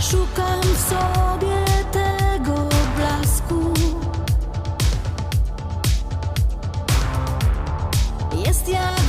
Szukam w sobie tego blasku. Jest ja.